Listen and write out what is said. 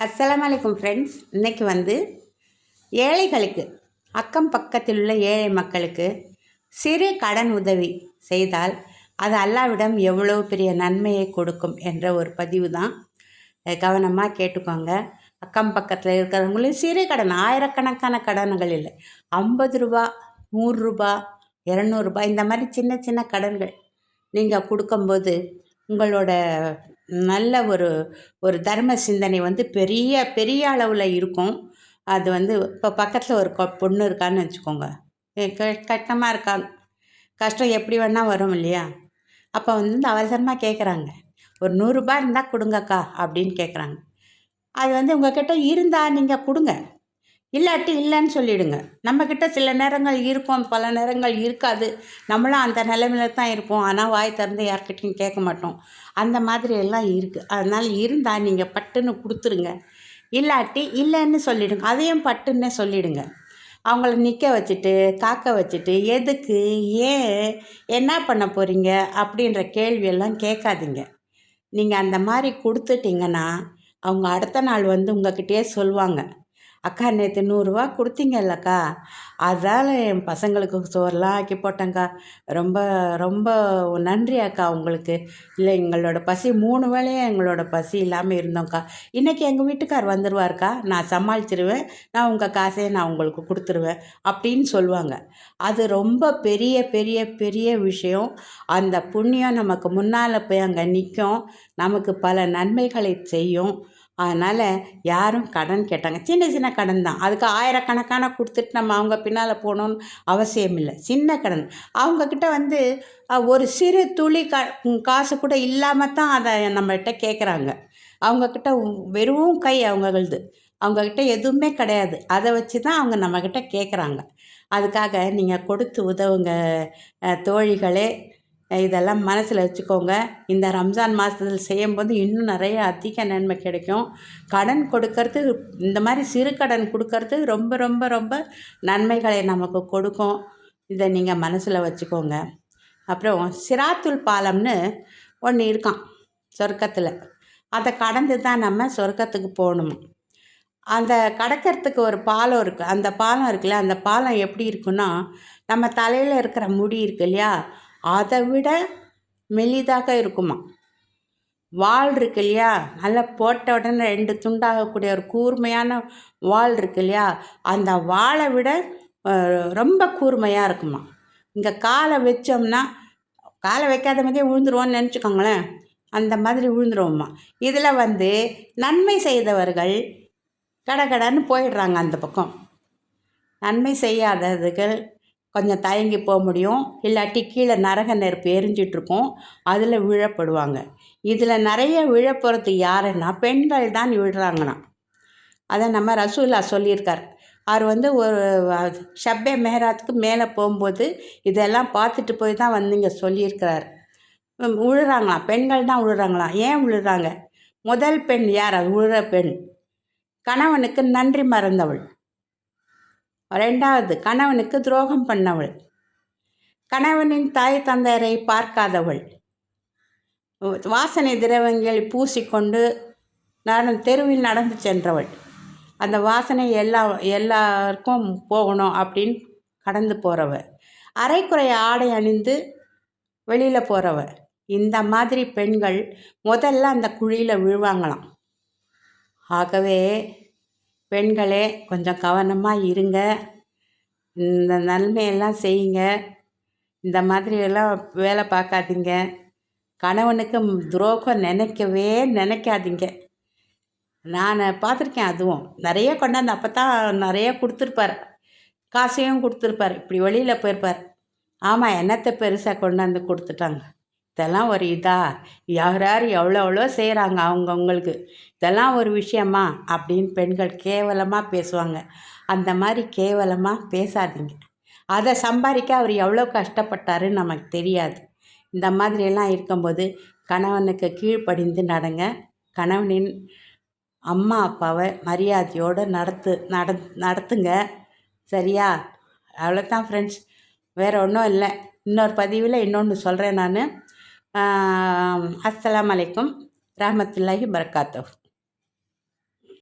அஸ்ஸலாமு ஃப்ரெண்ட்ஸ் இன்றைக்கி வந்து ஏழைகளுக்கு அக்கம் பக்கத்தில் உள்ள ஏழை மக்களுக்கு சிறு கடன் உதவி செய்தால் அது அல்லாவிடம் எவ்வளோ பெரிய நன்மையை கொடுக்கும் என்ற ஒரு பதிவு தான் கவனமாக கேட்டுக்கோங்க. அக்கம் பக்கத்தில் இருக்கிறவங்களும் சிறு கடன் ஆயிரக்கணக்கான கடன்கள் இல்லை. ஐம்பது ரூபா நூறுரூபா இரநூறுபா இந்த மாதிரி சின்ன சின்ன கடன்கள் நீங்கள் கொடுக்கும்போது உங்களோட நல்ல ஒரு ஒரு தர்ம சிந்தனை வந்து பெரிய பெரிய அளவில் இருக்கும். அது வந்து இப்போ பக்கத்தில் ஒரு கொ பொண்ணு இருக்கான்னு வச்சுக்கோங்க. கஷ்டமாக இருக்கா? கஷ்டம் எப்படி வேணால் வரும் இல்லையா? அப்போ வந்து அவசரமாக கேட்குறாங்க ஒரு நூறுரூபா இருந்தால் கொடுங்கக்கா அப்படின்னு கேட்குறாங்க அது வந்து உங்கள்கிட்ட இருந்தால் நீங்கள் கொடுங்க. இல்லாட்டி இல்லைன்னு சொல்லிவிடுங்க நம்மக்கிட்ட சில நேரங்கள் இருக்கும் பல நேரங்கள் இருக்காது. நம்மளும் அந்த நிலைமையில தான் இருப்போம். ஆனால் வாய் திறந்து யார்கிட்டையும் கேட்க மாட்டோம். அந்த மாதிரி எல்லாம் இருக்குது அதனால் இருந்தால் நீங்கள் பட்டுன்னு கொடுத்துருங்க. இல்லாட்டி இல்லைன்னு சொல்லிவிடுங்க அதையும் பட்டுன்னே சொல்லிவிடுங்க அவங்கள நிற்க வச்சுட்டு காக்க வச்சுட்டு எதுக்கு ஏன் என்ன பண்ண போகிறீங்க அப்படின்ற கேள்வியெல்லாம் கேட்காதீங்க. நீங்கள் அந்த மாதிரி கொடுத்துட்டிங்கன்னா அவங்க அடுத்த நாள் வந்து உங்கள்கிட்டயே சொல்லுவாங்க அக்கா நேற்று நூறுரூவா கொடுத்தீங்கல்லக்கா. அதால் என் பசங்களுக்கு சோறுலாம் ஆக்கி போட்டேங்க்கா ரொம்ப ரொம்ப நன்றி அக்கா உங்களுக்கு. இல்லை எங்களோட பசி மூணு வேளையும் எங்களோட பசி இல்லாமல் இருந்தோங்க்கா இன்றைக்கி எங்கள் வீட்டுக்கார் வந்துடுவார்க்கா நான் சமாளிச்சிருவேன். நான் உங்கள் காசையை நான் உங்களுக்கு கொடுத்துருவேன். அப்படின்னு சொல்லுவாங்க. அது ரொம்ப பெரிய பெரிய பெரிய விஷயம். அந்த புண்ணியம் நமக்கு முன்னால் போய் அங்கே நிற்கும் நமக்கு பல நன்மைகளை செய்யும். அதனால் யாரும் கடன் கேட்டாங்க. சின்ன சின்ன கடன் தான். அதுக்கு ஆயிரக்கணக்கான கொடுத்துட்டு நம்ம அவங்க பின்னால் போகணுன்னு அவசியம் இல்லை. சின்ன கடன். அவங்கக்கிட்ட வந்து ஒரு சிறு துளி கா காசு கூட இல்லாமல் தான் அதை நம்மகிட்ட கேட்குறாங்க அவங்கக்கிட்ட வெறும் கை அவங்களது. அவங்கக்கிட்ட எதுவுமே கிடையாது. அதை வச்சு தான் அவங்க நம்மக்கிட்ட கேட்குறாங்க அதுக்காக நீங்கள் கொடுத்து உதவுங்க தோழிகளே இதெல்லாம் மனசில் வச்சுக்கோங்க. இந்த ரம்ஜான் மாதத்தில் செய்யும்போது இன்னும் நிறைய அதிக நன்மை கிடைக்கும். கடன் கொடுக்கறது இந்த மாதிரி சிறு கடன் கொடுக்கறது ரொம்ப ரொம்ப ரொம்ப நன்மைகளை நமக்கு கொடுக்கும். இதை நீங்கள் மனசில் வச்சுக்கோங்க. அப்புறம் சிராத்துல் பாலம்னு ஒன்று இருக்கான் சொர்க்கத்தில். அதை கடந்து தான் நம்ம சொர்க்கத்துக்கு போகணும்? அந்த கடக்கிறதுக்கு ஒரு பாலம் இருக்குது அந்த பாலம் இருக்குல்ல அந்த பாலம் எப்படி இருக்குன்னா நம்ம தலையில் இருக்கிற முடி இருக்கு இல்லையா? அதை விட மெலிதாக இருக்குமா? வால் இருக்கு இல்லையா? நல்லா போட்ட உடனே ரெண்டு துண்டாகக்கூடிய ஒரு கூர்மையான வால் இருக்கு இல்லையா? அந்த வாழை விட ரொம்ப கூர்மையாக இருக்குமா? இங்கே காலை வச்சோம்னா காலை வைக்காத மாதிரியே விழுந்துருவோன்னு நினச்சிக்கோங்களேன். அந்த மாதிரி விழுந்துருவோம்மா இதில் வந்து நன்மை செய்தவர்கள் கடகடன்னு போயிடுறாங்க அந்த பக்கம். நன்மை செய்யாததுகள் கொஞ்சம் தயங்கி போக முடியும். இல்லாட்டி கீழே நரக நெருப்பு எரிஞ்சிட்ருக்கும். அதில் விழப்படுவாங்க. இதில் நிறைய விழப்புறது யாருன்னா பெண்கள் தான் விழுறாங்கண்ணா அதை நம்ம ரசூல்லா சொல்லியிருக்கார். அவர் வந்து ஒரு ஷப்பே மெஹராத்துக்கு மேலே போகும்போது இதெல்லாம் பார்த்துட்டு போய் தான் வந்து இங்கே சொல்லியிருக்கிறார். விழுறாங்களாம் பெண்கள் தான் விழுறாங்களாம் ஏன் விழுறாங்க முதல் பெண் யார்? அது உழுற பெண். கணவனுக்கு நன்றி மறந்தவள். ரெண்டாவது கணவனுக்கு துரோகம் பண்ணவள். கணவனின் தாய் தந்தையரை பார்க்காதவள். வாசனை திரவங்களை பூசிக்கொண்டு நான் தெருவில் நடந்து சென்றவள். அந்த வாசனை எல்லா எல்லாருக்கும் போகணும் அப்படின்னு கடந்து போகிறவ அரைக்குறை ஆடை அணிந்து வெளியில் போகிறவ இந்த மாதிரி பெண்கள் முதல்ல அந்த குழியில் விழுவாங்களாம். ஆகவே பெண்களே கொஞ்சம் கவனமாக இருங்க. இந்த நன்மையெல்லாம் செய்யுங்க. இந்த மாதிரியெல்லாம் வேலை பார்க்காதீங்க. கணவனுக்கு துரோகம் நினைக்கவே நினைக்காதீங்க. நான் பார்த்துருக்கேன் அதுவும். நிறைய கொண்டாந்து அப்போ தான் நிறைய கொடுத்துருப்பார். காசையும் கொடுத்துருப்பார். இப்படி வெளியில் போயிருப்பார். ஆமாம் என்னத்தை பெருசாக கொண்டாந்து கொடுத்துட்டாங்க? இதெல்லாம் ஒரு இதா? யார் யார் எவ்வளோ எவ்வளோ செய்கிறாங்க அவங்கவுங்களுக்கு இதெல்லாம் ஒரு விஷயமா? அப்படின்னு பெண்கள் கேவலமாக பேசுவாங்க. அந்த மாதிரி கேவலமாக பேசாதீங்க. அதை சம்பாதிக்க அவர் எவ்வளோ கஷ்டப்பட்டாருன்னு நமக்கு தெரியாது. இந்த மாதிரியெல்லாம் இருக்கும்போது கணவனுக்கு கீழ்ப்படிந்து நடங்க. கணவனின் அம்மா அப்பாவை மரியாதையோடு நடத்து நட நடத்துங்க. சரியா? அவ்வளோதான் ஃப்ரெண்ட்ஸ் வேறு ஒன்றும் இல்லை. இன்னொரு பதிவில் இன்னொன்று சொல்கிறேன் நான். அஸ்லாம் வலைக்கம் ரஹமத்துல்லாஹி பரகாத்தூ